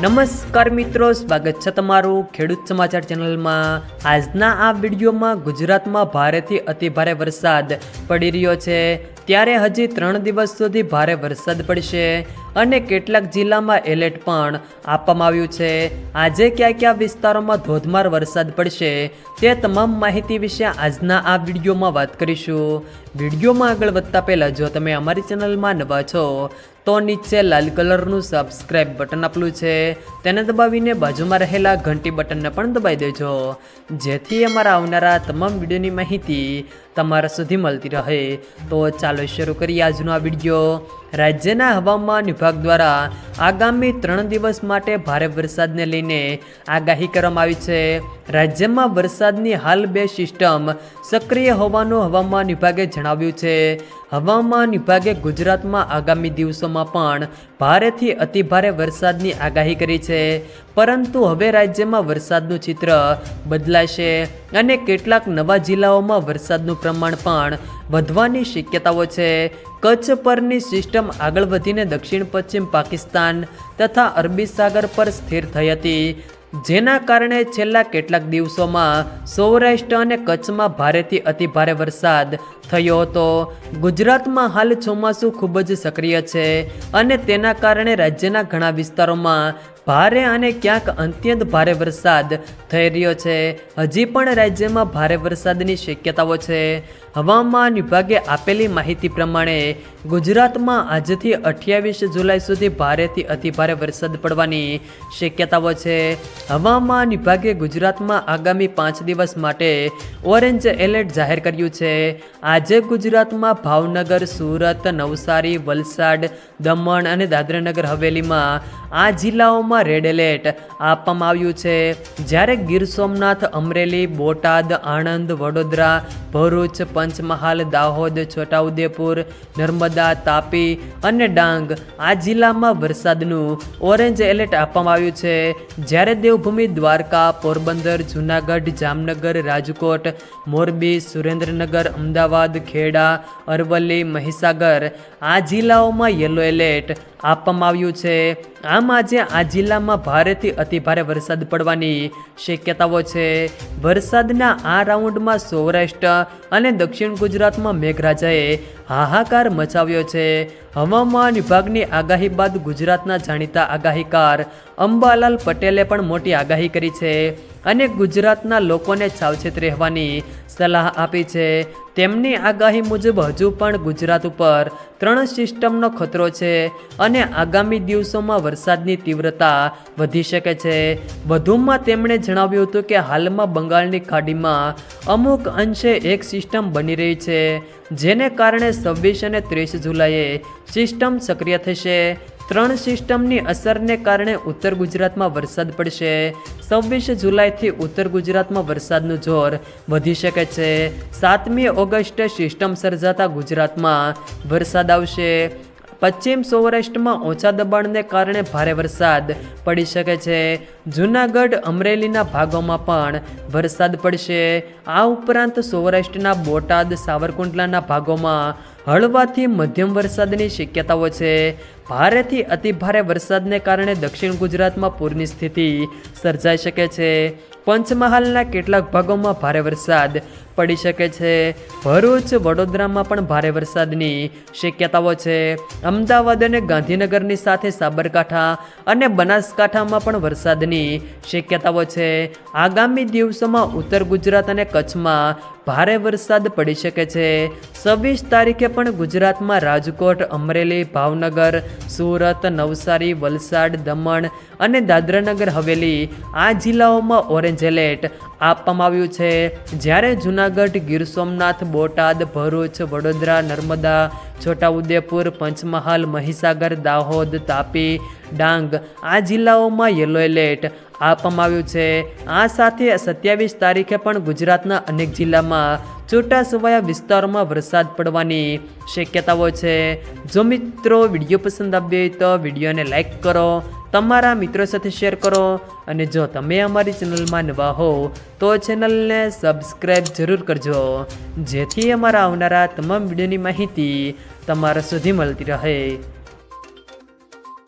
નમસ્કાર મિત્રો, સ્વાગત છે તમારું ખેડૂત સમાચાર ચેનલમાં. આજના આ વિડીયોમાં ગુજરાતમાં ભારેથી અતિભારે વરસાદ પડી રહ્યો છે. ત્યારે હજી ત્રણ દિવસ સુધી ભારે વરસાદ પડશે. અને કેટલાક જિલ્લામાં એલર્ટ પણ આપવામાં આવ્યું છે. આજે કયા કયા વિસ્તારોમાં ધોધમાર વરસાદ પડશે તે તમામ માહિતી વિશે આજના આ વિડીયોમાં વાત કરીશું. વિડીયોમાં આગળ વધતા પહેલાં જો તમે અમારી ચેનલમાં નવા છો, તો નીચે લાલ કલરનું સબસ્ક્રાઇબ બટન આપેલું છે. તેને દબાવીને બાજુમાં રહેલા ઘંટી બટનને પણ દબાવી દેજો. જેથી અમારા આવનારા તમામ વિડીયોની માહિતી તમારા સુધી મળતી રહે. તો ચાલો શરૂ કરીએ આજનો આ વીડિયો. રાજ્યના હવામાન વિભાગ દ્વારા આગામી ત્રણ દિવસ માટે ભારે વરસાદને લઈને આગાહી કરવામાં આવી છે. રાજ્યમાં વરસાદની હાલ બે સિસ્ટમ સક્રિય હોવાનું હવામાન વિભાગે જણાવ્યું છે. હવામાન વિભાગે ગુજરાતમાં આગામી દિવસોમાં પણ ભારેથી અતિભારે વરસાદની આગાહી કરી છે. પરંતુ હવે રાજ્યમાં વરસાદનું ચિત્ર બદલાશે અને કેટલાક નવા જિલ્લાઓમાં વરસાદનું પ્રમાણ પણ વધવાની શક્યતાઓ છે. કચ્છ પરની સિસ્ટમ આગળ વધીને દક્ષિણ પશ્ચિમ પાકિસ્તાન તથા અરબી સાગર પર સ્થિર થઈ હતી. જેના કારણે છેલ્લા કેટલાક દિવસોમાં સૌરાષ્ટ્ર અને કચ્છમાં ભારેથી અતિભારે વરસાદ થયો હતો. ગુજરાતમાં હાલ ચોમાસું ખૂબ જ સક્રિય છે અને તેના કારણે રાજ્યના ઘણા વિસ્તારોમાં ભારે અને ક્યાંક અત્યંત ભારે વરસાદ થઈ રહ્યો છે. હજી પણ રાજ્યમાં ભારે વરસાદની શક્યતાઓ છે. હવામાન વિભાગે આપેલી માહિતી પ્રમાણે ગુજરાતમાં આજથી અઠ્યાવીસ જુલાઈ સુધી ભારેથી અતિભારે વરસાદ પડવાની શક્યતાઓ છે. હવામાન વિભાગે ગુજરાતમાં આગામી પાંચ દિવસ માટે ઓરેન્જ એલર્ટ જાહેર કર્યું છે. આજે ગુજરાતમાં ભાવનગર, સુરત, નવસારી, વલસાડ, દમણ અને દાદરાનગર હવેલીમાં આ જિલ્લાઓમાં રેડ એલર્ટ આપવામાં આવ્યું છે. જ્યારે ગીર સોમનાથ, અમરેલી, બોટાદ, આણંદ, વડોદરા, ભરૂચ, પંચમહાલ, દાહોદ, છોટાઉદેપુર, નર્મદા, તાપી અને ડાંગ આ જિલ્લામાં વરસાદનું ઓરેન્જ એલર્ટ આપવામાં આવ્યું છે. જ્યારે દેવભૂમિ, દ્વારકા, પોરબંદર, જૂનાગઢ, જામનગર, રાજકોટ, મોરબી, સુરેન્દ્રનગર, અમદાવાદ, ખેડા, અરવલ્લી, મહીસાગર આ જિલ્લાઓમાં યલો એલર્ટ આપવામાં આવ્યું છે. આમ આજે આ જિલ્લામાં ભારેથી અતિભારે વરસાદ પડવાની શક્યતાઓ છે. વરસાદના આ રાઉન્ડમાં સૌરાષ્ટ્ર અને દક્ષિણ ગુજરાતમાં મેઘરાજાએ હાહાકાર મચાવ્યો છે. હવામાન વિભાગની આગાહી બાદ ગુજરાતના જાણીતા આગાહીકાર અંબાલાલ પટેલે પણ મોટી આગાહી કરી છે અને ગુજરાતના લોકોને સાવચેત રહેવાની સલાહ આપી છે. તેમની આગાહી મુજબ હજુ પણ ગુજરાત ઉપર ત્રણ સિસ્ટમનો ખતરો છે અને આગામી દિવસોમાં વરસાદની તીવ્રતા વધી શકે છે. વધુમાં તેમણે જણાવ્યું હતું કે હાલમાં બંગાળની ખાડીમાં અમુક અંશે એક સિસ્ટમ બની રહી છે, જેને કારણે છવ્વીસ અને ત્રીસ જુલાઈએ સિસ્ટમ સક્રિય થશે. ત્રણ સિસ્ટમની અસરને કારણે ઉત્તર ગુજરાતમાં વરસાદ પડશે. છવ્વીસ જુલાઈથી ઉત્તર ગુજરાતમાં વરસાદનું જોર વધી શકે છે. સાતમી ઓગસ્ટે સિસ્ટમ સર્જાતા ગુજરાતમાં વરસાદ આવશે. પશ્ચિમ સૌરાષ્ટ્રમાં ઓછા દબાણને કારણે ભારે વરસાદ પડી શકે છે. જૂનાગઢ, અમરેલીના ભાગોમાં પણ વરસાદ પડશે. આ ઉપરાંત સૌરાષ્ટ્રના બોટાદ, સાવરકુંડલાના ભાગોમાં હળવાથી મધ્યમ વરસાદની શક્યતાઓ છે. ભારેથી અતિભારે વરસાદને કારણે દક્ષિણ ગુજરાતમાં પૂરની સ્થિતિ સર્જાઈ શકે છે. પંચમહાલના કેટલાક ભાગોમાં ભારે વરસાદ પડી શકે છે. ભરૂચ, વડોદરામાં પણ ભારે વરસાદની શક્યતાઓ છે. અમદાવાદ અને ગાંધીનગરની સાથે સાબરકાંઠા અને બનાસકાંઠામાં પણ વરસાદની શક્યતાઓ છે. આગામી દિવસોમાં ઉત્તર ગુજરાત અને કચ્છમાં ભારે વરસાદ પડી શકે છે. છવ્વીસ તારીખે પણ ગુજરાતમાં રાજકોટ, અમરેલી, ભાવનગર સુરત, નવસારી, વલસાડ, દમણ અને દાદરાનગર હવેલી આ જિલ્લાઓમાં ઓરેન્જ એલર્ટ આપવામાં આવ્યું છે. જ્યારે જૂનાગઢ, ગીર સોમનાથ, બોટાદ, ભરૂચ, વડોદરા, નર્મદા, છોટાઉદેપુર, પંચમહાલ, મહીસાગર, દાહોદ, તાપી, ડાંગ આ જિલ્લાઓમાં યલો એલર્ટ આપવામાં આવ્યું છે. આ સાથે સત્યાવીસ તારીખે પણ ગુજરાતના અનેક જિલ્લામાં છૂટાછવાયા વિસ્તારોમાં વરસાદ પડવાની શક્યતાઓ છે. જો મિત્રો વીડિયો પસંદ આવ્યો હોય તો વિડીયોને લાઇક કરો, તમારા મિત્રો સાથે શેર કરો અને જો તમે અમારી ચેનલમાં નવા હો, તો ચેનલને સબસ્ક્રાઈબ જરૂર કરજો. જેથી અમારા આવનારા તમામ વિડીયોની માહિતી તમારા સુધી મળતી રહે.